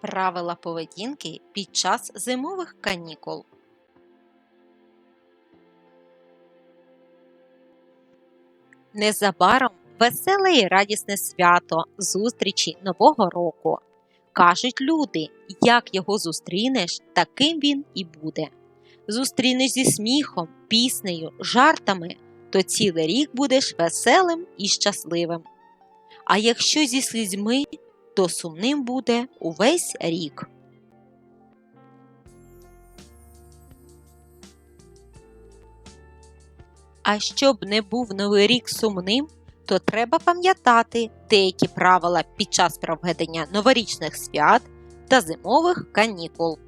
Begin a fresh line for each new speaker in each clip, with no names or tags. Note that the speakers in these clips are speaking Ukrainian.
Правила поведінки під час зимових канікул. Незабаром веселе і радісне свято зустрічі Нового року. Кажуть люди, як його зустрінеш, таким він і буде. Зустрінеш зі сміхом, піснею, жартами, то цілий рік будеш веселим і щасливим. А якщо зі слізьми, то сумним буде увесь рік. А щоб не був новий рік сумним, то треба пам'ятати деякі правила під час проведення новорічних свят та зимових канікул.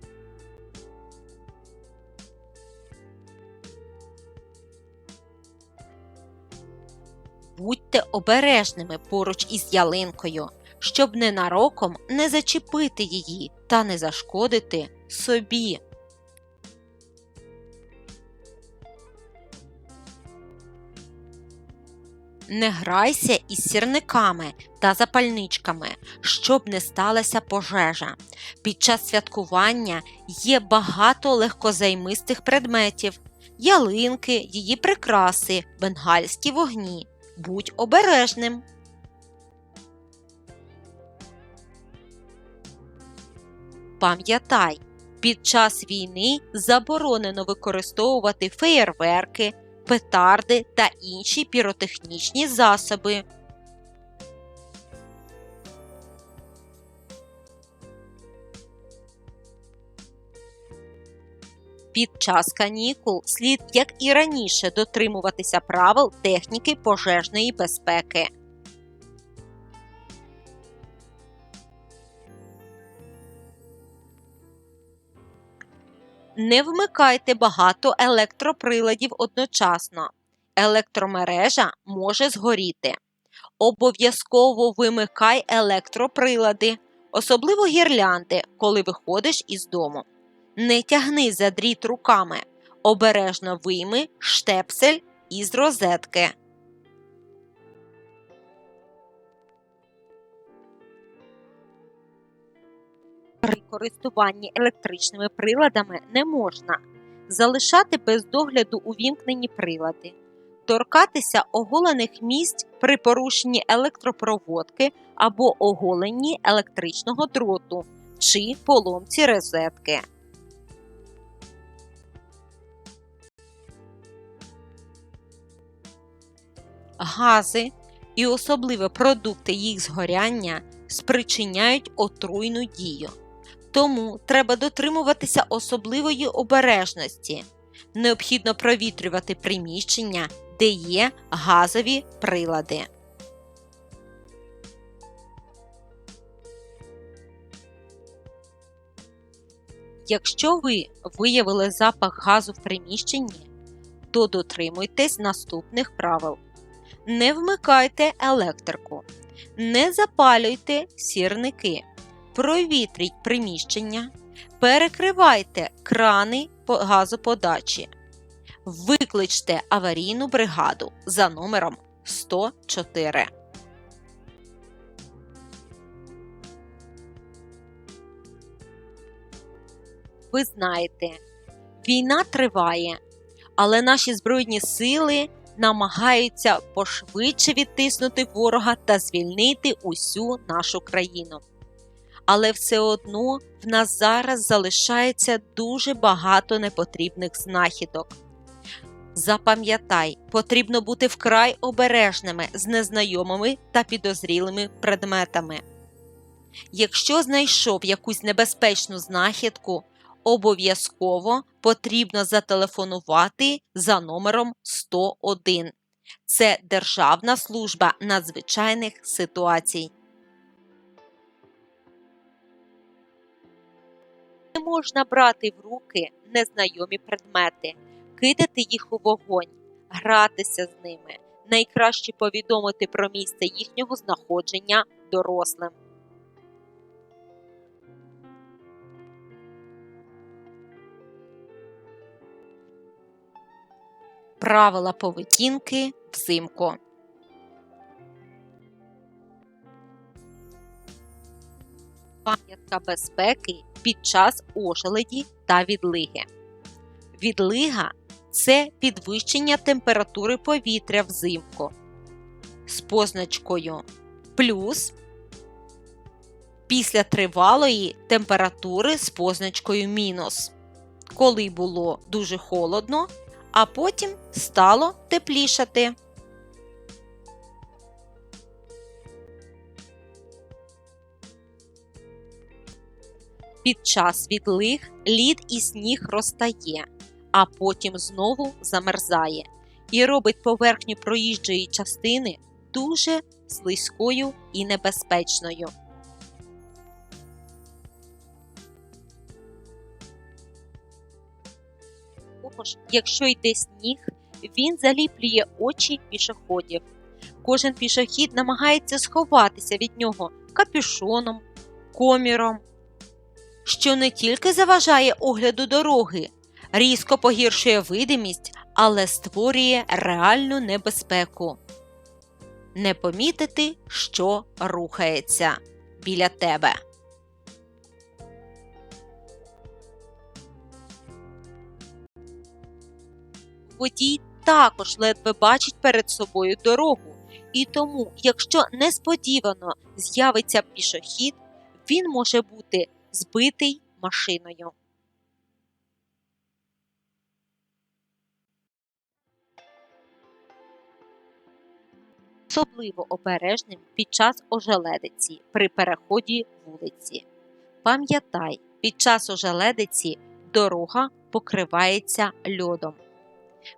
Будьте обережними поруч із ялинкою, щоб ненароком не зачепити її та не зашкодити собі. Не грайся із сірниками та запальничками, щоб не сталася пожежа. Під час святкування є багато легкозаймистих предметів, ялинки, її прикраси, бенгальські вогні. Будь обережним. Пам'ятай, під час війни заборонено використовувати феєрверки, петарди та інші піротехнічні засоби. Під час канікул слід, як і раніше, дотримуватися правил техніки пожежної безпеки. Не вмикайте багато електроприладів одночасно. Електромережа може згоріти. Обов'язково вимикай електроприлади, особливо гірлянди, коли виходиш із дому. Не тягни за дріт руками. Обережно вийми штепсель із розетки. При користуванні електричними приладами не можна залишати без догляду увімкнені прилади, торкатися оголених місць при порушенні електропроводки або оголенні електричного дроту чи поломці розетки. Гази і особливо продукти їх згоряння спричиняють отруйну дію. Тому треба дотримуватися особливої обережності. Необхідно провітрювати приміщення, де є газові прилади. Якщо ви виявили запах газу в приміщенні, то дотримуйтесь наступних правил. Не вмикайте електрику, не запалюйте сірники, провітріть приміщення, перекривайте крани газоподачі, викличте аварійну бригаду за номером 104. Ви знаєте, війна триває, але наші збройні сили намагаються пошвидше відтиснути ворога та звільнити усю нашу країну. Але все одно в нас зараз залишається дуже багато непотрібних знахідок. Запам'ятай, потрібно бути вкрай обережними з незнайомими та підозрілими предметами. Якщо знайшов якусь небезпечну знахідку, обов'язково потрібно зателефонувати за номером 101. Це Державна служба надзвичайних ситуацій. Можна брати в руки незнайомі предмети, кидати їх у вогонь, гратися з ними. Найкраще повідомити про місце їхнього знаходження дорослим. Правила поведінки взимку. Пам'ятка безпеки під час ошеледі та відлиги. Відлига це підвищення температури повітря взимку з позначкою плюс після тривалої температури з позначкою мінус, коли було дуже холодно, а потім стало теплішати. Під час відлиг лід і сніг розтає, а потім знову замерзає і робить поверхню проїжджої частини дуже слизькою і небезпечною. Також, якщо йде сніг, він заліплює очі пішоходів. Кожен пішохід намагається сховатися від нього капюшоном, коміром, що не тільки заважає огляду дороги, різко погіршує видимість, але створює реальну небезпеку. Не помітити, що рухається біля тебе. Водій також ледве бачить перед собою дорогу, і тому, якщо несподівано з'явиться пішохід, він може бути збитий машиною. Особливо обережним під час ожеледиці при переході вулиці. Пам'ятай, під час ожеледиці дорога покривається льодом.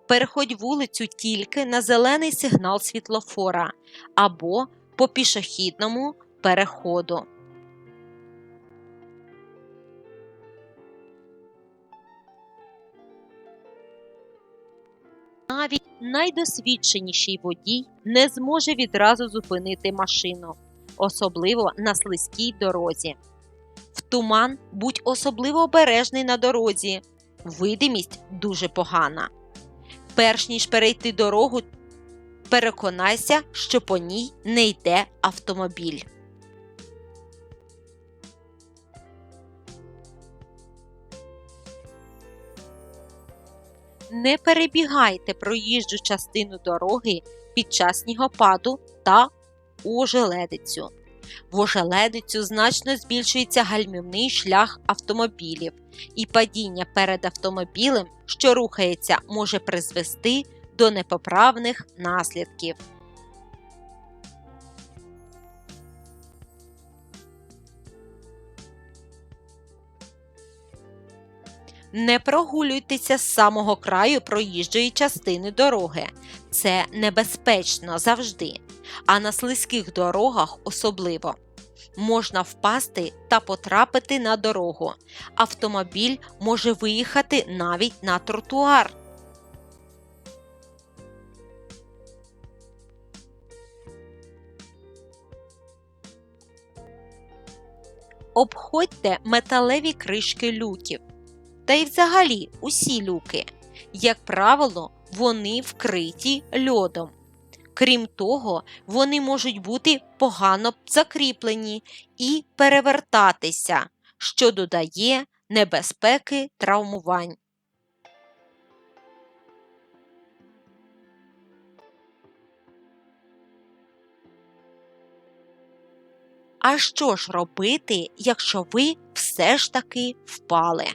Переходь вулицю тільки на зелений сигнал світлофора або по пішохідному переходу. Навіть найдосвідченіший водій не зможе відразу зупинити машину, особливо на слизькій дорозі. В туман будь особливо обережний на дорозі. Видимість дуже погана. Перш ніж перейти дорогу, переконайся, що по ній не йде автомобіль. Не перебігайте проїжджу частину дороги під час снігопаду та ожеледицю. В ожеледицю значно збільшується гальмівний шлях автомобілів, і падіння перед автомобілем, що рухається, може призвести до непоправних наслідків. Не прогулюйтеся з самого краю проїжджої частини дороги. Це небезпечно завжди, а на слизьких дорогах особливо. Можна впасти та потрапити на дорогу. Автомобіль може виїхати навіть на тротуар. Обходьте металеві кришки люків та й взагалі усі люки. Як правило, вони вкриті льодом. Крім того, вони можуть бути погано закріплені і перевертатися, що додає небезпеки травмувань. А що ж робити, якщо ви все ж таки впали?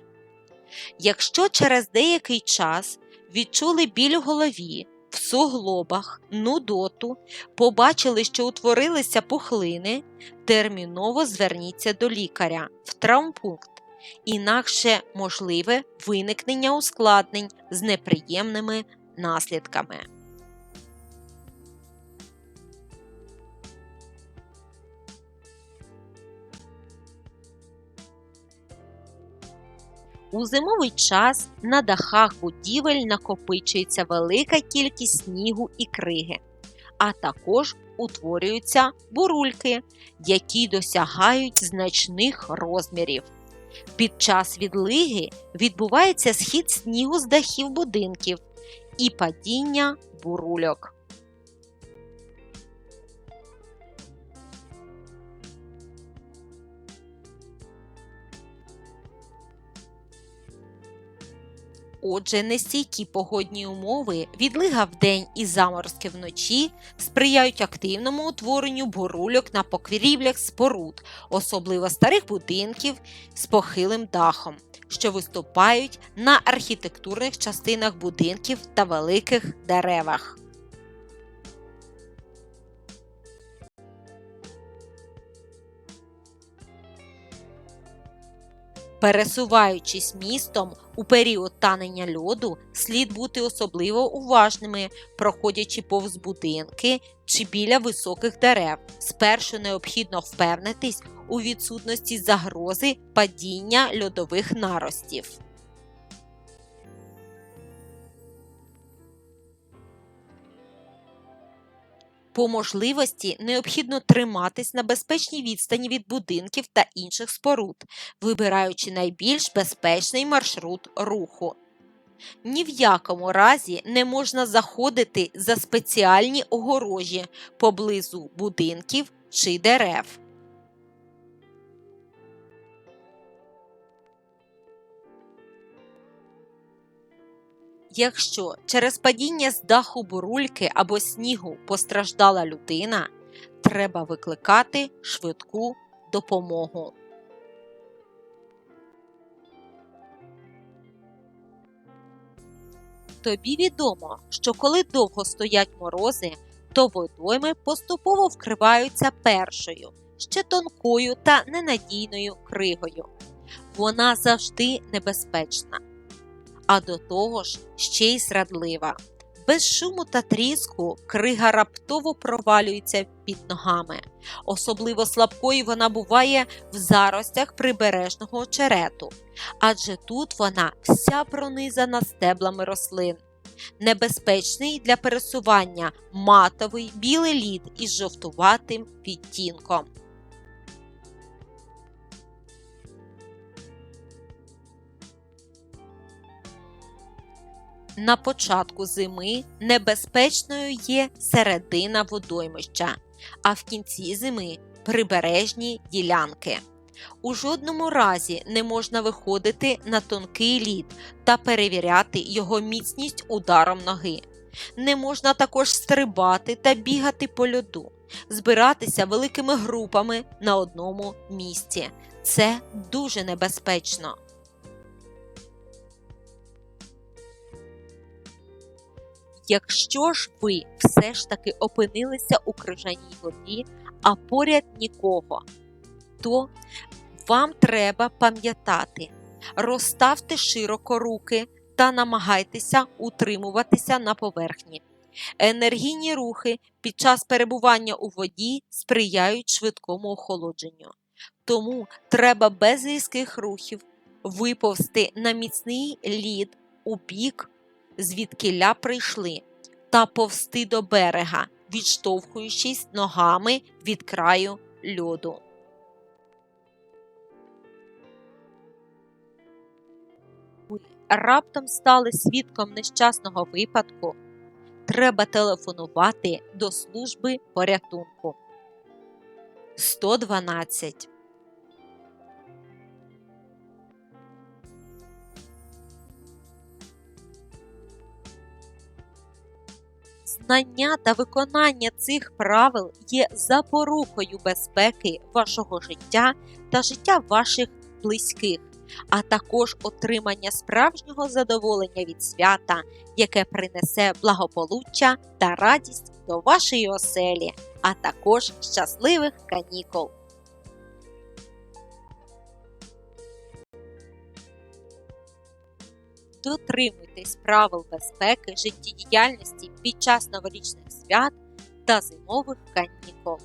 Якщо через деякий час відчули біль у голові, в суглобах, нудоту, побачили, що утворилися пухлини, терміново зверніться до лікаря в травмпункт, інакше можливе виникнення ускладнень з неприємними наслідками. У зимовий час на дахах будівель накопичується велика кількість снігу і криги, а також утворюються бурульки, які досягають значних розмірів. Під час відлиги відбувається схід снігу з дахів будинків і падіння бурульок. Отже, нестійкі погодні умови, відлига вдень і заморозки вночі сприяють активному утворенню бурульок на покрівлях споруд, особливо старих будинків з похилим дахом, що виступають на архітектурних частинах будинків та великих деревах. Пересуваючись містом у період танення льоду, слід бути особливо уважними, проходячи повз будинки чи біля високих дерев. Спершу необхідно впевнитись у відсутності загрози падіння льодових наростів. По можливості необхідно триматись на безпечній відстані від будинків та інших споруд, вибираючи найбільш безпечний маршрут руху. Ні в якому разі не можна заходити за спеціальні огорожі поблизу будинків чи дерев. Якщо через падіння з даху бурульки або снігу постраждала людина, треба викликати швидку допомогу. Тобі відомо, що коли довго стоять морози, то водойми поступово вкриваються першою, ще тонкою та ненадійною кригою. Вона завжди небезпечна а до того ж ще й зрадлива. Без шуму та тріску крига раптово провалюється під ногами. Особливо слабкою вона буває в заростях прибережного очерету, адже тут вона вся пронизана стеблами рослин. Небезпечний для пересування матовий білий лід із жовтуватим відтінком. На початку зими небезпечною є середина водоймища, а в кінці зими прибережні ділянки. У жодному разі не можна виходити на тонкий лід та перевіряти його міцність ударом ноги. Не можна також стрибати та бігати по льоду, збиратися великими групами на одному місці. Це дуже небезпечно. Якщо ж ви все ж таки опинилися у крижаній воді, а поряд нікого, то вам треба пам'ятати, розставте широко руки та намагайтеся утримуватися на поверхні. Енергійні рухи під час перебування у воді сприяють швидкому охолодженню. Тому треба без різких рухів виповзти на міцний лід у бік звідкиля прийшли, та повсти до берега, відштовхуючись ногами від краю льоду. Раптом стали свідком нещасного випадку. Треба телефонувати до служби порятунку. 112 Знання та виконання цих правил є запорукою безпеки вашого життя та життя ваших близьких, а також отримання справжнього задоволення від свята, яке принесе благополуччя та радість до вашої оселі, а також щасливих канікул. Дотримуйтесь правил безпеки життєдіяльності під час новорічних свят та зимових канікул.